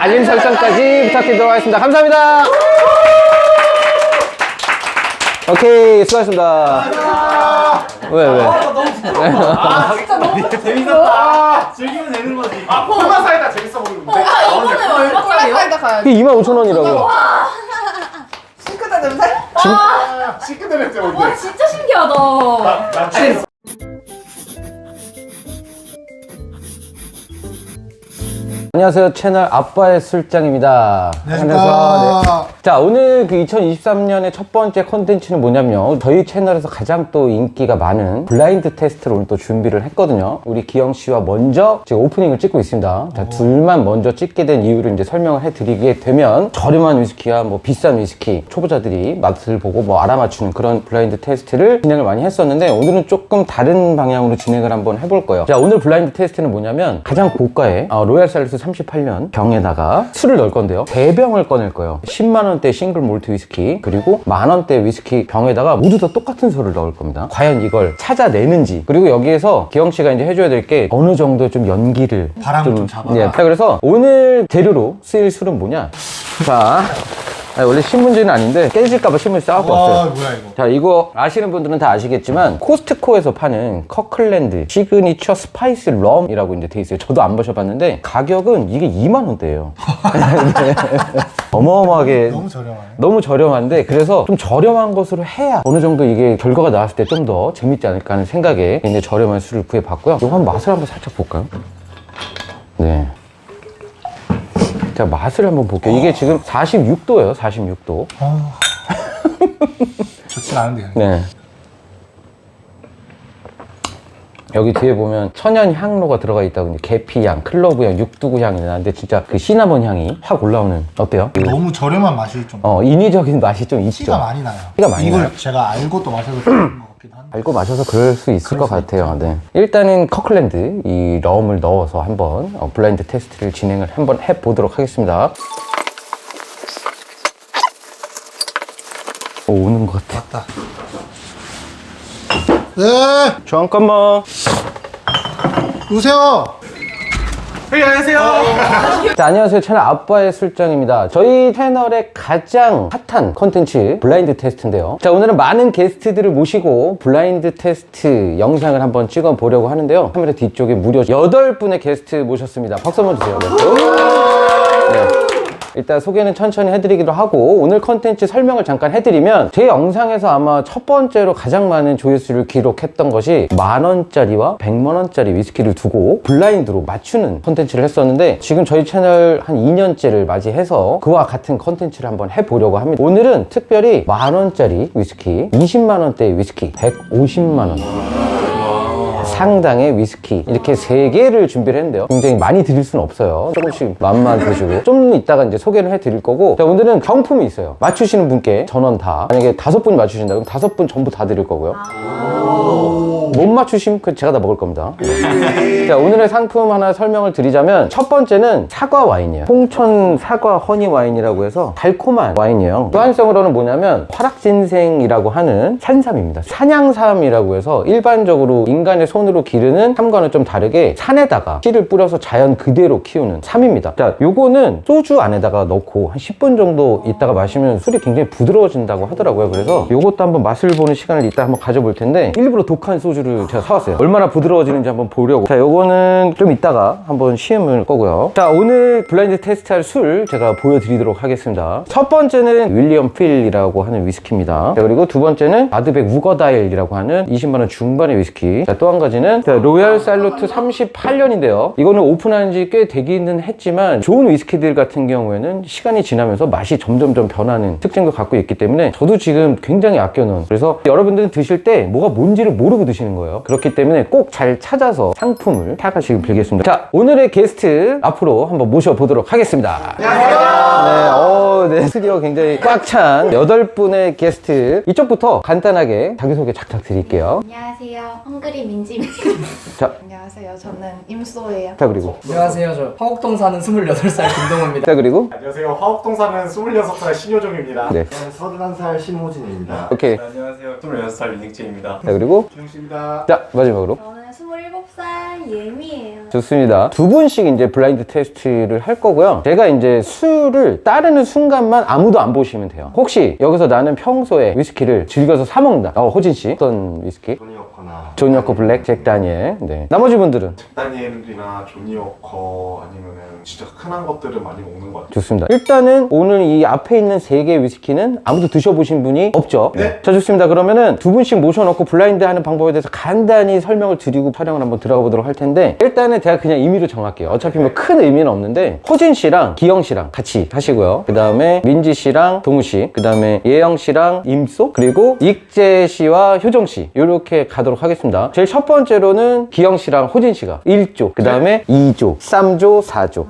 알림 설정까지 부탁드리도록 하겠습니다. 감사합니다. 오케이, 수고하셨습니다. 왜, 왜? 재밌었다. 즐기면 되는 거지. 아, 코로나 사이다 재밌어 보이는데. 이번에 얼마짜리요? 사이다 가야 그게 25,000원이라고. 싱크대 냄새? 시크대 냄새 뭔데? 와 진짜 신기하다. 나, 나취 안녕하세요. 채널 아빠의 술장입니다. 네. 자, 오늘 그 2023년의 첫 번째 컨텐츠는 뭐냐면 저희 채널에서 가장 또 인기가 많은 블라인드 테스트를 오늘 또 준비를 했거든요. 우리 기영 씨와 먼저 지금 오프닝을 찍고 있습니다. 자, 둘만 먼저 찍게 된 이유를 이제 설명을 해드리게 되면 저렴한 위스키와 뭐 비싼 위스키 초보자들이 맛을 보고 뭐 알아맞추는 그런 블라인드 테스트를 진행을 많이 했었는데 오늘은 조금 다른 방향으로 진행을 한번 해볼 거예요. 자, 오늘 블라인드 테스트는 뭐냐면 가장 고가의 어, 로얄 살루스 38년 병에다가 술을 넣을 건데요. 세 병을 꺼낼 거예요. 10만 원대 싱글 몰트 위스키 그리고 만 원대 위스키 병에다가 모두 다 똑같은 술을 넣을 겁니다. 과연 이걸 찾아내는지 그리고 여기에서 기영 씨가 이제 해줘야 될 게 어느 정도 좀 연기를 바람을 좀 잡아라. 예, 자, 그래서 오늘 재료로 쓰일 술은 뭐냐? 자, 아니, 원래 신문지는 아닌데 깨질까봐 신문지 싸갖고 와, 왔어요. 뭐야 이거. 자, 이거 아시는 분들은 다 아시겠지만 코스트코에서 파는 커클랜드 시그니처 스파이스 럼이라고 이제 돼 있어요. 저도 안 마셔봤는데 가격은 이게 2만 원대예요. 네. 어마어마하게 너무 저렴하네. 너무 저렴한데 그래서 좀 저렴한 것으로 해야 어느 정도 이게 결과가 나왔을 때 좀 더 재밌지 않을까 하는 생각에 이제 저렴한 술을 구해봤고요. 이거 한번 맛을 한번 살짝 볼까요? 네. 자 맛을 한번 볼게요. 이게 지금 46도예요. 46도. 아. 좋진 않은데요. 네. 여기 뒤에 보면 천연 향로가 들어가 있다고 이제 계피향, 클로브향, 육두구 향이 나는데 진짜 그 시나몬 향이 확 올라오는 어때요? 그, 너무 저렴한 맛이 좀 어 인위적인 맛이 좀 있죠. 티가 많이 나요. 티가 많이 이걸 나요. 제가 알고 또 마셔서 그런 것 같긴 한데. 알고 마셔서 그럴 수 있을 것 그럴 수 같아요. 네. 일단은 커클랜드 이 럼을 넣어서 한번 어, 블라인드 테스트를 진행을 한번 해보도록 하겠습니다. 오, 오는 것 같아. 맞다. 네, 잠깐만. 오세요. 네, 안녕하세요. 자, 안녕하세요. 채널 아빠의 술장입니다. 저희 채널의 가장 핫한 컨텐츠 블라인드 테스트인데요. 자, 오늘은 많은 게스트들을 모시고 블라인드 테스트 영상을 한번 찍어 보려고 하는데요. 카메라 뒤쪽에 무려 8분의 게스트 모셨습니다. 박수 한번 주세요. 일단 소개는 천천히 해드리기로 하고 오늘 컨텐츠 설명을 잠깐 해드리면 제 영상에서 아마 첫 번째로 가장 많은 조회수를 기록했던 것이 만 원짜리와 백만 원짜리 위스키를 두고 블라인드로 맞추는 컨텐츠를 했었는데 지금 저희 채널 한 2년째를 맞이해서 그와 같은 컨텐츠를 한번 해보려고 합니다. 오늘은 특별히 만 원짜리 위스키, 20만 원대의 위스키, 150만 원. 상당의 위스키 이렇게 세 개를 준비를 했는데요. 굉장히 많이 드릴 수는 없어요. 조금씩 맛만 드시고 좀 이따가 이제 소개를 해드릴 거고 자 오늘은 경품이 있어요. 맞추시는 분께 전원 다 만약에 다섯 분이 맞추신다 그럼 다섯 분 전부 다 드릴 거고요. 못 맞추시면 그 제가 다 먹을 겁니다. 자 오늘의 상품 하나 설명을 드리자면 첫 번째는 사과 와인이에요. 홍천 사과 허니 와인이라고 해서 달콤한 와인이에요. 교환성으로는 뭐냐면 화락진생이라고 하는 산삼입니다. 산양삼이라고 해서 일반적으로 인간의 손으로 기르는 삼과는 좀 다르게 산에다가 씨를 뿌려서 자연 그대로 키우는 삼입니다. 자 요거는 소주 안에다가 넣고 한 10분 정도 있다가 마시면 술이 굉장히 부드러워진다고 하더라고요. 그래서 요것도 한번 맛을 보는 시간을 이따 한번 가져볼 텐데 일부러 독한 소주를 제가 사왔어요. 얼마나 부드러워지는지 한번 보려고. 자, 요거는 좀 이따가 한번 시음을 거고요. 자, 오늘 블라인드 테스트할 술 제가 보여드리도록 하겠습니다. 첫 번째는 윌리엄 필이라고 하는 위스키입니다. 자, 그리고 두 번째는 아드백 우거다일이라고 하는 20만원 중반의 위스키. 자, 또 한 가지는 자, 로얄 살루트 38년인데요. 이거는 오픈한 지 꽤 되기는 했지만 좋은 위스키들 같은 경우에는 시간이 지나면서 맛이 점점점 변하는 특징도 갖고 있기 때문에 저도 지금 굉장히 아껴놓은 그래서 여러분들은 드실 때 뭐가 뭔지를 모르고 드시는 거예요. 그렇기 때문에 꼭 잘 찾아서 상품을 타가시길 빌겠습니다. 자, 오늘의 게스트 앞으로 한번 모셔보도록 하겠습니다. 안녕하세요. 네, 어, 네, 스튜디오 굉장히 꽉찬 여덟 분의 게스트 이쪽부터 간단하게 자기소개 착착 드릴게요. 안녕하세요. 헝그리 민지입니다. 자, 안녕하세요. 저는 임소예요. 자 그리고 안녕하세요. 저 화곡동 사는 28살 김동호입니다. 자 그리고 안녕하세요. 화곡동 사는 26살 신효정입니다. 네, 31살 신호진입니다. 오케이. 안녕하세요. 26살 윤익재입니다. 자 그리고 주영씨입니다. 자 마지막으로 저는 27살 예미예요. 좋습니다. 두 분씩 이제 블라인드 테스트를 할 거고요. 제가 이제 술을 따르는 순간만 아무도 안 보시면 돼요. 혹시 여기서 나는 평소에 위스키를 즐겨서 사 먹는다. 어, 호진 씨 어떤 위스키? 조니 워커나 존여코 블랙, 잭 다니엘. 네. 나머지 분들은 다니엘이나 조니 워커 아니면은 진짜 흔한 것들을 많이 먹는 것 같아요. 좋습니다. 일단은 오늘 이 앞에 있는 세 개의 위스키는 아무도 드셔보신 분이 없죠. 네. 자, 좋습니다. 그러면은 두 분씩 모셔놓고 블라인드 하는 방법에 대해서 간단히 설명을 드리고 촬영을 한번 들어가 보도록 할 텐데 일단은 제가 그냥 임의로 정할게요. 어차피 뭐 큰 의미는 없는데 호진 씨랑 기영 씨랑 같이 하시고요. 그 다음에 민지 씨랑 동우 씨, 그 다음에 예영 씨랑 임소, 그리고 익재 씨와 효정 씨 이렇게 가도록 하겠습니다. 제일 첫 번째로는 기영 씨랑 호진 씨가 1조, 그 다음에 2조, 3조, 4조.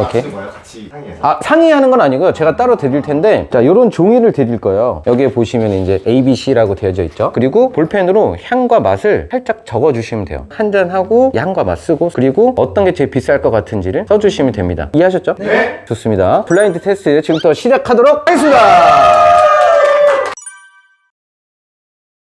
오케이. 같이 상의해서? 아, 상의하는 건 아니고요. 제가 따로 드릴 텐데, 자, 요런 종이를 드릴 거예요. 여기에 보시면 이제 ABC라고 되어져 있죠. 그리고 볼펜으로 향과 맛을 살짝 적어 주시면 돼요. 한 잔하고 향과 맛 쓰고, 그리고 어떤 게 제일 비쌀 것 같은지를 써주시면 됩니다. 이해하셨죠? 네. 좋습니다. 블라인드 테스트 지금부터 시작하도록 하겠습니다.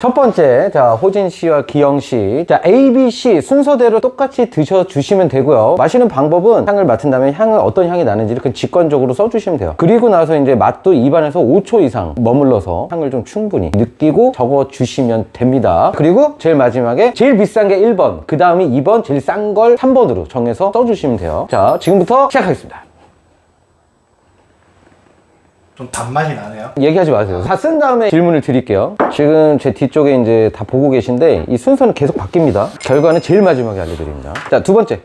첫 번째, 자, 호진 씨와 기영 씨. 자, A, B, C 순서대로 똑같이 드셔주시면 되고요. 마시는 방법은 향을 맡은 다음에 향을 어떤 향이 나는지를 그냥 직관적으로 써주시면 돼요. 그리고 나서 이제 맛도 입안에서 5초 이상 머물러서 향을 좀 충분히 느끼고 적어주시면 됩니다. 그리고 제일 마지막에 제일 비싼 게 1번, 그 다음이 2번, 제일 싼 걸 3번으로 정해서 써주시면 돼요. 자, 지금부터 시작하겠습니다. 좀 단맛이 나네요. 얘기하지 마세요. 다 쓴 다음에 질문을 드릴게요. 지금 제 뒤쪽에 이제 다 보고 계신데 이 순서는 계속 바뀝니다. 결과는 제일 마지막에 알려드립니다. 자, 두 번째.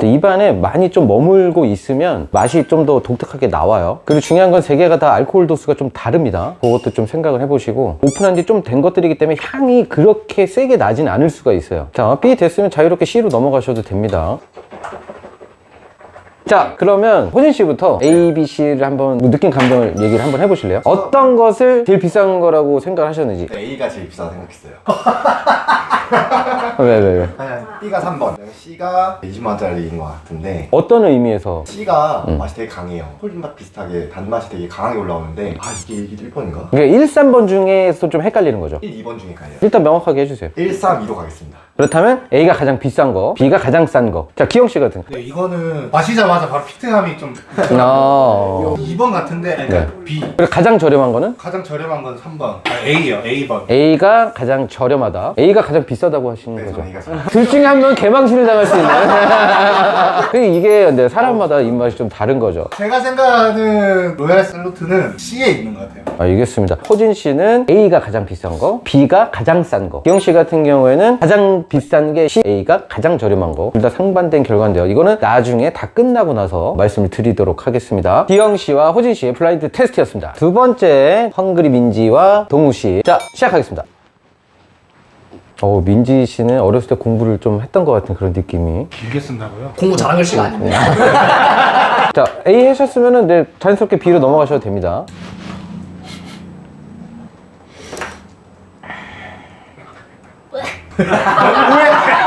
입안에 많이 좀 머물고 있으면 맛이 좀 더 독특하게 나와요. 그리고 중요한 건 세 개가 다 알코올 도수가 좀 다릅니다. 그것도 좀 생각을 해보시고 오픈한 지 좀 된 것들이기 때문에 향이 그렇게 세게 나진 않을 수가 있어요. 자, B 됐으면 자유롭게 C로 넘어가셔도 됩니다. 자 그러면 호진 씨부터 A, B, C를 한번 뭐 느낀 감정을 얘기를 한번 해보실래요? 어떤 것을 제일 비싼 거라고 생각을 하셨는지 A가 제일 비싸다 생각했어요. 왜 왜, 왜? 그냥 B가 3번, C가 20만원짜리인 것 같은데 어떤 의미에서 C가 맛이 되게 강해요. 콜린맛 비슷하게 단맛이 되게 강하게 올라오는데 아 이게 이게 1번인가? 이게 1, 3번 중에서 좀 헷갈리는 거죠 1, 2번 중에 가요. 일단 명확하게 해주세요 1, 3, 2로 가겠습니다. 그렇다면 A가 가장 비싼 거 B가 가장 싼 거자 기영 씨 같은 네, 이거는 마시자마자 바로 피트감이 좀 아. 2번 같은데 그러니까 B. 그리고 가장 저렴한 거는? 가장 저렴한 건 3번. 아, A요 A번. A가 가장 저렴하다. A가 가장 비싸다고 하시는 네, 거죠. 저는 둘 중에 한 명 개망신을 당할 수 있는 그게 이게 근데 사람마다 입맛이 좀 다른 거죠. 제가 생각하는 로얄 샐루트는 C에 있는 것 같아요. 아, 알겠습니다. 호진 씨는 A가 가장 비싼 거, B가 가장 싼 거. 기영 씨 같은 경우에는 가장 비싼 게 C, A가 가장 저렴한 거. 둘 다 상반된 결과인데요. 이거는 나중에 다 끝나고 나서 말씀을 드리도록 하겠습니다. 기영 씨와 호진 씨의 블라인드 테스트였습니다. 두 번째, 헝그리 민지와 동우 씨. 자, 시작하겠습니다. 어, 민지 씨는 어렸을 때 공부를 좀 했던 것 같은 그런 느낌이. 길게 쓴다고요? 공부 잘한 글씨가 아닙니다. 자, A 하셨으면은 네, 자연스럽게 B로 넘어가셔도 됩니다.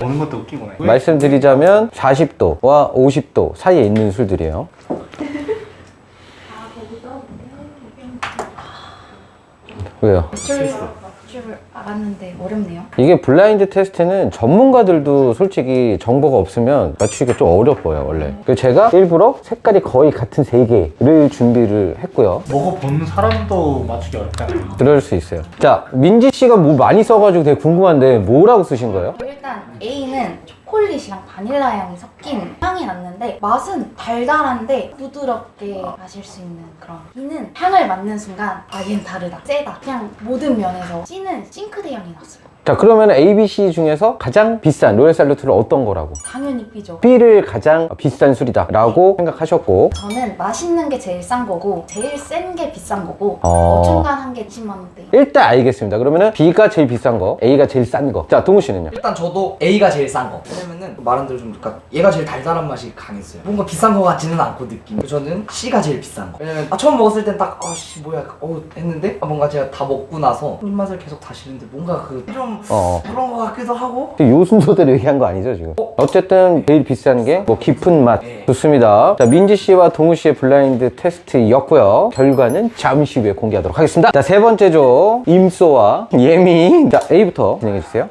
보는 것도 웃기구나 말씀드리자면 40도와 50도 사이에 있는 술들이에요. 왜요? 줄 줄 알았는데 어렵네요. 이게 블라인드 테스트는 전문가들도 솔직히 정보가 없으면 맞추기가 좀 어려워요, 원래. 그래서 제가 일부러 색깔이 거의 같은 세 개를 준비를 했고요. 먹어본 사람도 맞추기 어렵잖아요 그럴 수 있어요. 자, 민지 씨가 뭐 많이 써가지고 되게 궁금한데 뭐라고 쓰신 거예요? 일단 A는 초콜릿이랑 바닐라 향이 섞인 향이 났는데 맛은 달달한데 부드럽게 마실 수 있는 그런 B는 향을 맡는 순간 아 얘는 다르다. 세다. 그냥 모든 면에서 C는 싱크대 향이 났어요 자, 그러면 A, B, C 중에서 가장 비싼 로얄 살루트를 어떤 거라고? 당연히 B죠 B를 가장 비싼 술이다 라고 생각하셨고 저는 맛있는 게 제일 싼 거고 제일 센 게 비싼 거고 어. 어중간한 게 10만 원대 일단 알겠습니다. 그러면은 B가 제일 비싼 거, A가 제일 싼 거. 자, 동우 씨는요? 일단 저도 A가 제일 싼 거. 왜냐면은 말한 대로 좀 그러니까 얘가 제일 달달한 맛이 강했어요. 뭔가 비싼 거 같지는 않고 느낌이. 저는 C가 제일 비싼 거. 왜냐면 아, 처음 먹었을 땐 딱 아씨 뭐야 어 했는데 아, 뭔가 제가 다 먹고 나서 입맛을 계속 다시는데 뭔가 그 좀 어. 그런 거 같기도 하고 요 순서대로 얘기한 거 아니죠 지금? 어쨌든 제일 비싼 게 뭐 깊은 맛 네. 좋습니다. 자 민지 씨와 동우 씨의 블라인드 테스트였고요. 결과는 잠시 후에 공개하도록 하겠습니다. 자 세 번째죠 임소와 예미. 자 A부터 진행해 주세요.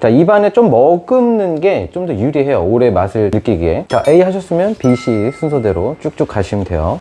자 입안에 좀 머금는 게 좀 더 유리해요. 오래 맛을 느끼기에. 자 A 하셨으면 B, C 순서대로 쭉쭉 가시면 돼요.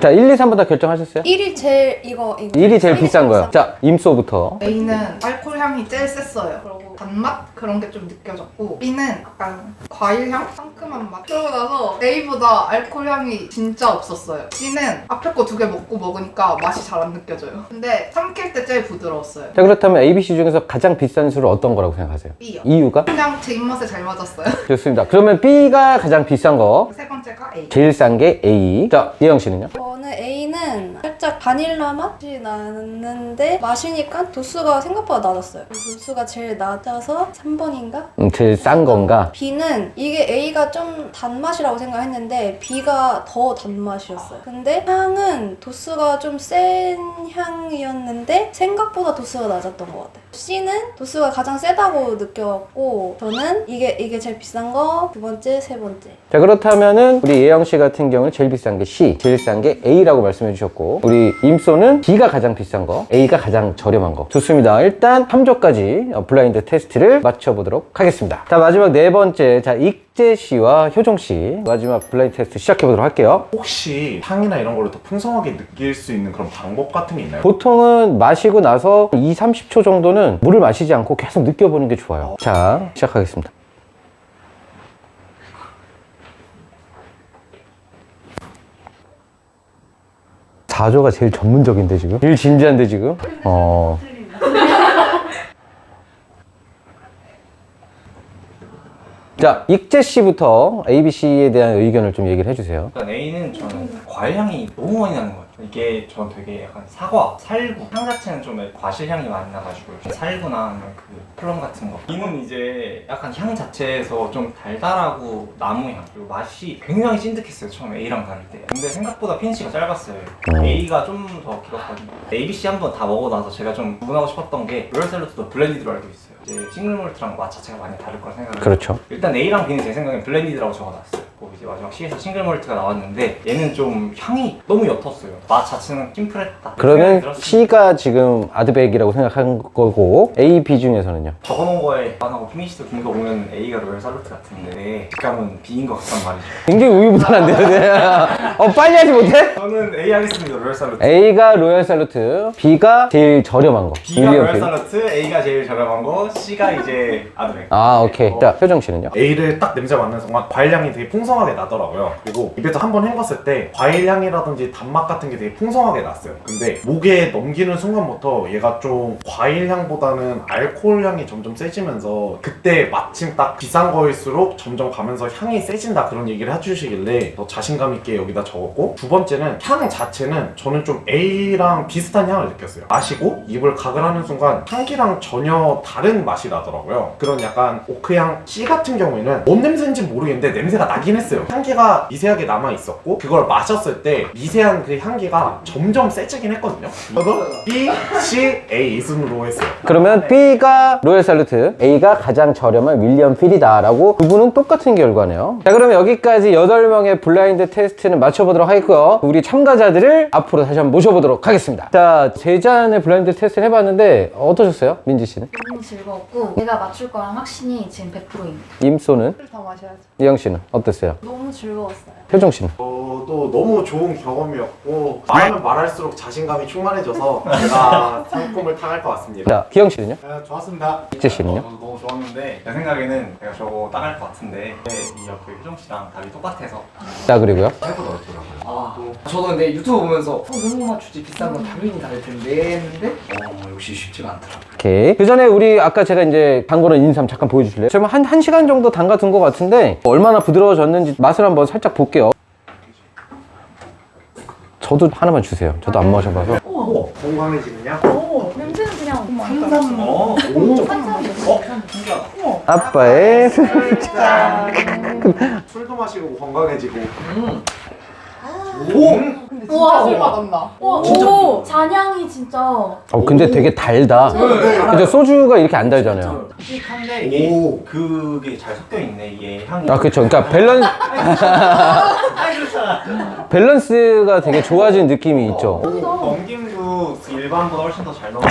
자 1, 2, 3분 다 결정하셨어요? 1이 제일 이거 이거 1이 제일 비싼 거예요. 자 임소부터. A는 알코올 향이 제일 셌어요. 그리고 단맛 그런 게 좀 느껴졌고 B는 약간 과일 향, 상큼한 맛. 그러고 나서 A보다 알코올 향이 진짜 없었어요. C는 앞에 거 두 개 먹고 먹으니까 맛이 잘 안 느껴져요. 근데 삼킬 때 제일 부드러웠어요. 자 그렇다면 A, B, C 중에서 가장 비싼 술은 어떤 거라고 생각하세요? B요. 이유가? 그냥 제 입맛에 잘 맞았어요. 좋습니다. 그러면 B가 가장 비싼 거, 세 번째가 A. 제일 싼 게 A. 자 예영 씨는요? 저는 A는 살짝 바닐라 맛이 나는데 마시니까 도수가 생각보다 낮았어요. 도수가 제일 낮아서 3번인가? 음, 제일 싼 건가? B는 이게 A가 좀 단맛이라고 생각했는데 B가 더 단맛이었어요. 근데 향은 도수가 좀 센 향이었는데 생각보다 도수가 낮았던 것 같아요. C는 도수가 가장 세다고 느꼈고 저는 이게 이게 제일 비싼 거 두 번째, 세 번째. 자 그렇다면은 우리 예영 씨 같은 경우는 제일 비싼 게 C, 제일 싼 게 A라고 말씀해 주셨고 우리 임소는 B가 가장 비싼 거, A가 가장 저렴한 거. 좋습니다. 일단 3조까지 어, 블라인드 테스트를 맞춰보도록 하겠습니다. 자 마지막 네 번째, 자 익재 씨와 효정 씨 마지막 블라인드 테스트 시작해 보도록 할게요. 혹시 향이나 이런 거를 더 풍성하게 느낄 수 있는 그런 방법 같은 게 있나요? 보통은 마시고 나서 2, 30초 정도는 물을 마시지 않고 계속 느껴보는 게 좋아요. 자, 시작하겠습니다. 사조가 제일 전문적인데 지금? 제일 진지한데 지금? 어. 자, 익재 씨부터 ABC에 대한 의견을 좀 얘기를 해주세요. 일단 A는 저는 과일 향이 너무 많이 나는 것 같아요. 이게 전 되게 약간 사과, 살구 향 자체는 좀 과실 향이 많이 나가지고 살구나 아니면 그 플럼 같은 거. B는 이제 약간 향 자체에서 좀 달달하고 나무 향 그리고 맛이 굉장히 찐득했어요 처음에 A랑 다를 때. 근데 생각보다 피니시가 짧았어요. 음. A가 좀 더 길었거든요. A, B, C 한번 다 먹고 나서 제가 좀 구분하고 싶었던 게 로열 샐러드도 블렌디드로 알고 있어요. 이제 싱글 몰트랑 맛 자체가 많이 다를 거라 생각을 그렇죠. 일단 A랑 B는 제 생각엔 블렌디드라고 적어놨어요. 뭐 이제 마지막 C에서 싱글 몰트가 나왔는데 얘는 좀 향이 너무 옅었어요. 맛 자체는 심플했다. 그러면. C가 지금 아드백이라고 생각한 거고 A, B 중에서는요? 적어놓은 거에 반하고 피니시도 긴 거 보면 A가 로열 살루트 같은데 직감은 B인 것 같단 말이죠. 굉장히 우유부단한데요. 네. 어, 빨리 하지 못해? 저는 A 하겠습니다. 로열 살루트. A가 로얄 살루트, B가 제일 저렴한 거. B가 윌리엄 필. 살루트, A가 제일 저렴한 거, C가 이제 아드백. 아, 오케이. 자, 효정 씨는요? A를 딱 냄새 맡는 순간 과일 향이 되게 풍 성하게 나더라고요. 그리고 입에서 한 번 헹궜을 때 과일 향이라든지 단맛 같은 게 되게 풍성하게 났어요. 근데 목에 넘기는 순간부터 얘가 좀 과일 향보다는 알코올 향이 점점 세지면서 그때 마침 딱 비싼 거일수록 점점 가면서 향이 세진다 그런 얘기를 해주시길래 더 자신감 있게 여기다 적었고 두 번째는 향 자체는 저는 좀 A랑 비슷한 향을 느꼈어요. 마시고 입을 가글하는 순간 향기랑 전혀 다른 맛이 나더라고요. 그런 약간 오크향 C 같은 경우에는 뭔 냄새인지 모르겠는데 냄새가 나긴 했어요. 향기가 미세하게 남아 있었고 그걸 마셨을 때 미세한 그 향기가 점점 세지긴 했거든요. 저도 B, C, A 이 순으로 했어요. 그러면 B가 로얄 살루트, A가 가장 저렴한 윌리엄 필이다라고 두 분은 똑같은 결과네요. 자, 그러면 여기까지 8명의 블라인드 테스트는 마쳐보도록 하겠고요. 우리 참가자들을 앞으로 다시 한번 모셔보도록 하겠습니다. 자, 제 잔의 블라인드 테스트를 해봤는데 어떠셨어요? 민지 씨는? 너무 즐거웠고 내가 맞출 거랑 확신이 지금 100%입니다. 임소는? 더 마셔야죠. 이영 씨는? 어땠어요? 너무 즐거웠어요. 효정 씨는? 저도 너무 좋은 경험이었고 말하면 말할수록 자신감이 충만해져서 제가 상품을 타갈 것 같습니다. 자, 기영 씨는요? 네, 좋았습니다. 익재 씨는요? 저도 너무 좋았는데 제 생각에는 내가 저거 따갈 것 같은데 이 옆에 효정 씨랑 답이 똑같아서 자, 그리고요? 아, 저도 근데 유튜브 보면서 어, 너무 맞추지 비싼 건 당연히 다를 텐데 했는데 어 역시 쉽지가 않더라고요. 오케이. 그 전에 우리 아까 제가 이제 담궈놓은 인삼 잠깐 보여주실래요? 지금 한, 한 시간 정도 담가둔 것 같은데 얼마나 부드러워졌는지 맛을 한번 살짝 볼게요. 저도 하나만 주세요. 저도 안 마셔봐서. 우와 건강해지느냐? 오, 냄새는 그냥 삼삼. 어? 한sam이었어. 어? 신기하다. 아빠의 술도 마시고 건강해지고. 근데 진짜 우와. 술 맛난다. 와, 오, 잔향이 진짜. 어 근데 되게 달다 근데 소주가 이렇게 안 달잖아요 묵직한데 이게 그게 잘 섞여 있네 이게 향이. 아 그쵸 그러니까 밸런스 밸런스가 되게 좋아진 느낌이 있죠 넘김도 일반보다 훨씬 더 잘 넘어.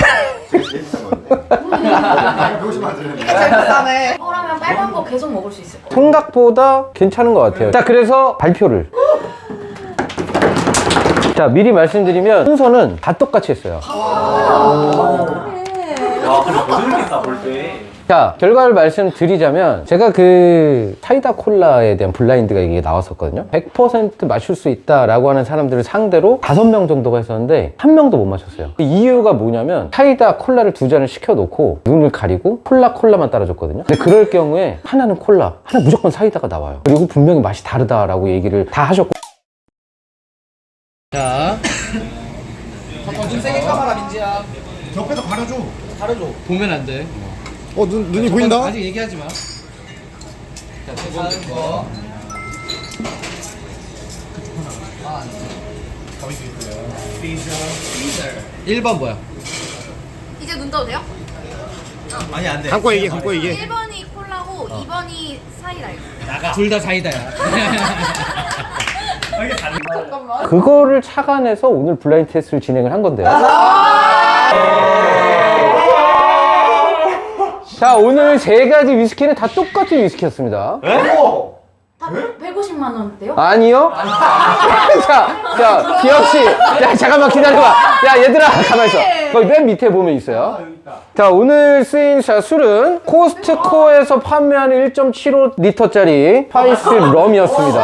되게 제일 비싼 건데. 조심하지. 이게 제일 비싸네. 그러면 빨간 거 계속 먹을 수 있을 것 같아. 생각보다 괜찮은 것 같아요 자 그래서 발표를 자 미리 말씀드리면 순서는 다 똑같이 했어요. 와 근데 못 들겠다 볼 때. 자 결과를 말씀드리자면 제가 그 사이다 콜라에 대한 블라인드가 이게 나왔었거든요. 100% 마실 수 있다라고 하는 사람들을 상대로 5명 정도가 했었는데 한 명도 못 마셨어요. 그 이유가 뭐냐면 사이다 콜라를 두 잔을 시켜놓고 눈을 가리고 콜라 콜라만 따라줬거든요. 근데 그럴 경우에 하나는 콜라 하나 무조건 사이다가 나와요. 그리고 분명히 맛이 다르다라고 얘기를 다 하셨고 자. 좀 세게 까봐라 민지야. 옆에서 가려줘. 가려줘. 보면 안 돼. 어, 눈, 눈이 보인다? 아직 얘기하지 마. 자, 두 번째 거. 일 1번 뭐야? 이제 눈 떠도 돼요? 아니 안 돼. 감고 얘기해, 감고 얘기해. 1번이 콜라고 2번이 사이다예요. 둘 다 사이다야. 그거를 착안해서 오늘 블라인드 테스트를 진행을 한 건데요 자 오늘 세 가지 위스키는 다 똑같은 위스키였습니다 다 150만 원대요? 아니요. 자, 자, 기영 씨. 야, 잠깐만 기다려봐. 야, 얘들아, 가만 있어. 거기 맨 밑에 보면 있어요. 자, 오늘 쓰인 자, 술은 코스트코에서 판매하는 1.75리터짜리 파이스 럼이었습니다.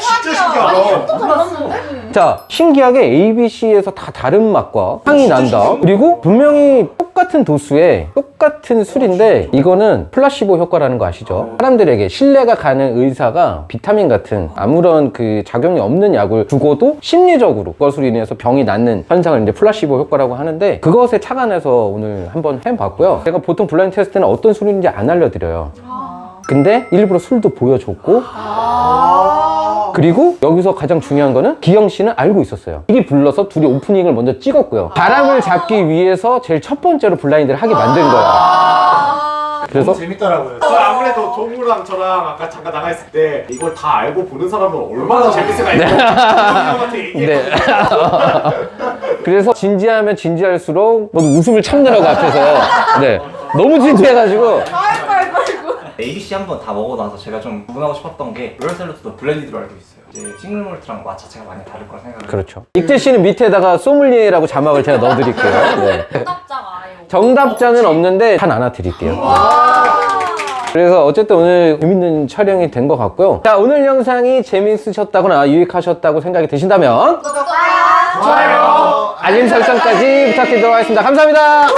진짜 신기하다. 또 달랐는데? 자, 신기하게 ABC에서 다 다른 맛과 향이 난다. 그리고 분명히 똑같은 도수에 똑같은 술인데 이거는 플라시보 효과라는 거 아시죠? 사람들에게 신뢰가 가는 의사가 비타민 같은 아무런 그 작용이 없는 약을 주고도 심리적으로 그것으로 인해서 병이 낫는 현상을 이제 플라시보 효과라고 하는데 그것에 착안해서 오늘 한번 해봤고요. 제가 보통 블라인드 테스트는 어떤 술인지 안 알려드려요. 근데 일부러 술도 보여줬고 그리고 여기서 가장 중요한 거는 기영 씨는 알고 있었어요. 미리 불러서 둘이 오프닝을 먼저 찍었고요. 바람을 잡기 위해서 제일 첫 번째로 블라인드를 하게 만든 거야. 그래서 재밌더라고요. 저 아무래도 종우랑 저랑 아까 잠깐 나가 있을 때 이걸 다 알고 보는 사람은 얼마나 재밌을까 이거 얘기했거든요. 네. 그래서 진지하면 진지할수록 모두 웃음을 참느라고 앞에서 네 너무 진지해가지고 ABC 한번 다 먹고 나서 제가 좀 구분하고 싶었던 게 로열 샐러드도 블렌디드로 알고 있어요. 이제 싱글 몰트랑 맛 자체가 많이 다를 거라 생각을 그렇죠. 익재 씨는 밑에다가 소믈리에라고 자막을 제가 넣어드릴게요. 네. 정답자가 아예 정답자는 없는데 다 나눠 드릴게요. 그래서 어쨌든 오늘 재밌는 촬영이 된 것 같고요. 자, 오늘 영상이 재밌으셨다거나 유익하셨다고 생각이 드신다면 좋아요. 알림 설정까지 부탁드리도록 하겠습니다. 감사합니다.